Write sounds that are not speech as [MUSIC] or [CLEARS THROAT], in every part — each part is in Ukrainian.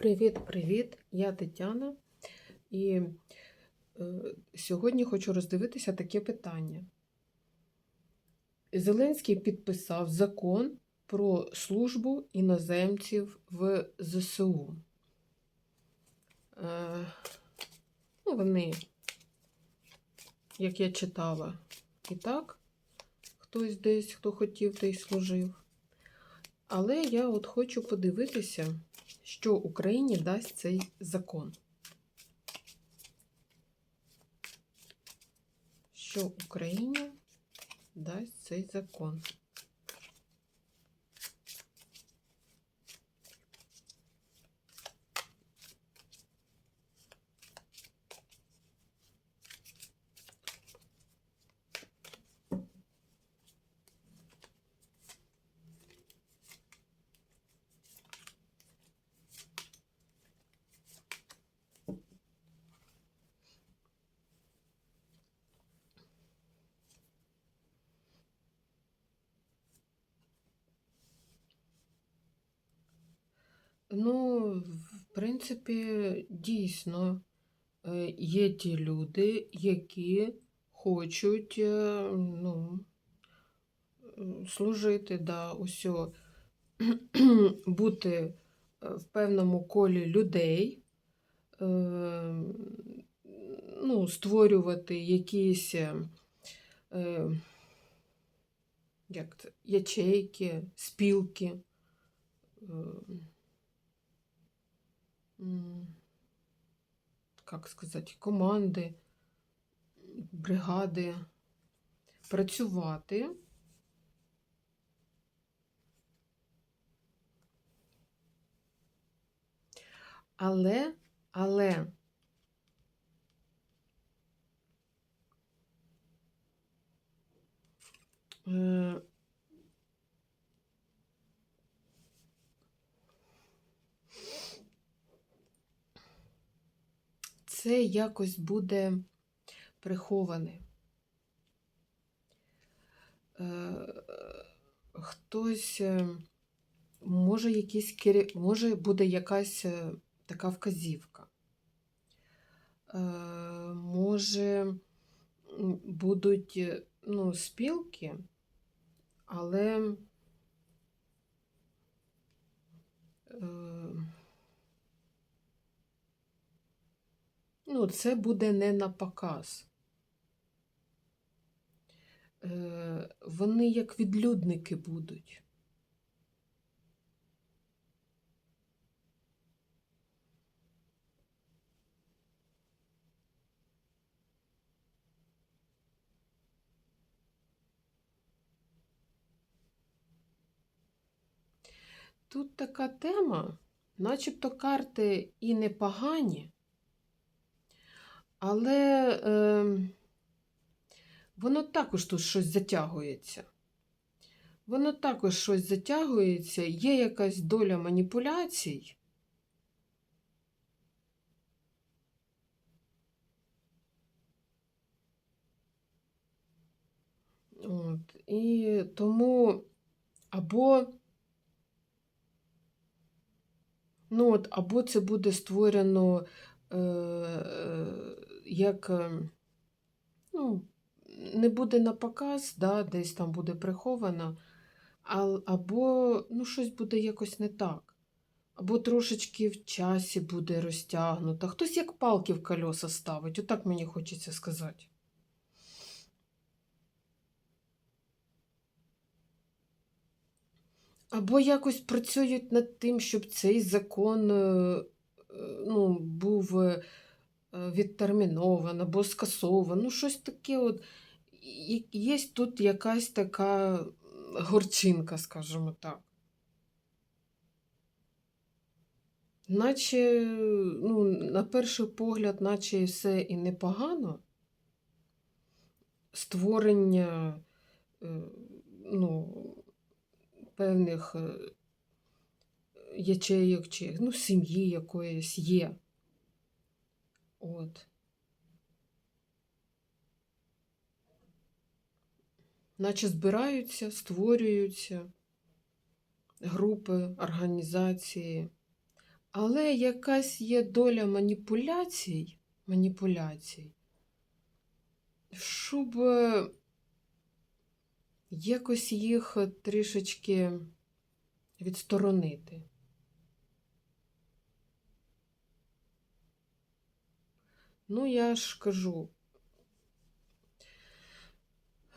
Привіт-привіт! Я Тетяна, і е, сьогодні хочу роздивитися таке питання. Зеленський підписав закон про службу іноземців в ЗСУ. Е, ну, вони, як я читала, і так, хтось десь, хто хотів, той служив. Але я от хочу подивитися, що Україні дасть цей закон. Що Україні дасть цей закон? Ну, в принципі, дійсно е, є ті люди, які хочуть е, ну, служити, да, усьо, [CLEARS THROAT] бути е, в певному колі людей, ну, створювати якісь як це, ячейки, спілки. е, как сказати, команди, бригади, працювати. Але, але е, це якось буде приховане. Е, Хтось е, може кері... може буде якась е, така вказівка. Може будуть ну, спілки, але е, ну, це буде не на показ. Е, Вони як відлюдники будуть. Тут така тема, начебто карти і непогані, але е, воно також тут щось затягується. Воно також щось затягується, є якась доля маніпуляцій. От, і тому або Ну, от, або це буде створено е, е, як, е, ну, не буде на показ, да, десь там буде приховано, а, або ну, щось буде якось не так. Або трошечки в часі буде розтягнуто. Хтось як палки в кольоса ставить, отак мені хочеться сказати. Або якось працюють над тим, щоб цей закон е, е, ну, був е, відтермінован або скасован. Ну, щось таке от. Є тут якась така горчинка, скажімо так. Наче, ну, на перший погляд, наче все і непогано. Створення, е, ну, певних е, ячейок чи ну, сім'ї якоїсь є. От. Наче збираються, створюються групи, організації, Але якась є доля маніпуляцій, маніпуляцій, щоб е, якось їх трішечки відсторонити. Ну, я ж кажу,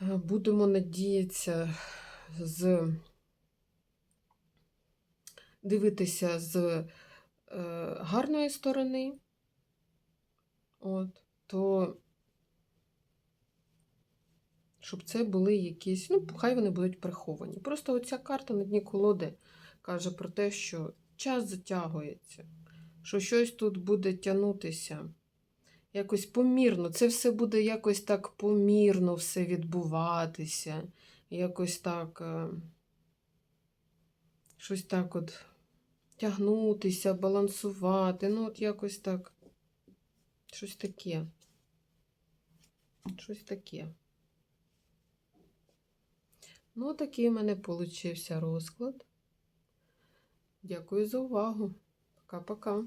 е, будемо надіятися з дивитися з е, гарної сторони, от, то щоб це були якісь, ну, хай вони будуть приховані. Просто оця карта на дні колоди каже про те, що час затягується, що щось тут буде тягнутися. Якось помірно. Це все буде якось так помірно все відбуватися. Якось так. е, Щось так от тягнутися, балансувати. Ну, от якось так. Щось таке. Щось таке. Ну, такий в мене получився розклад. Дякую за увагу. Пока-пока.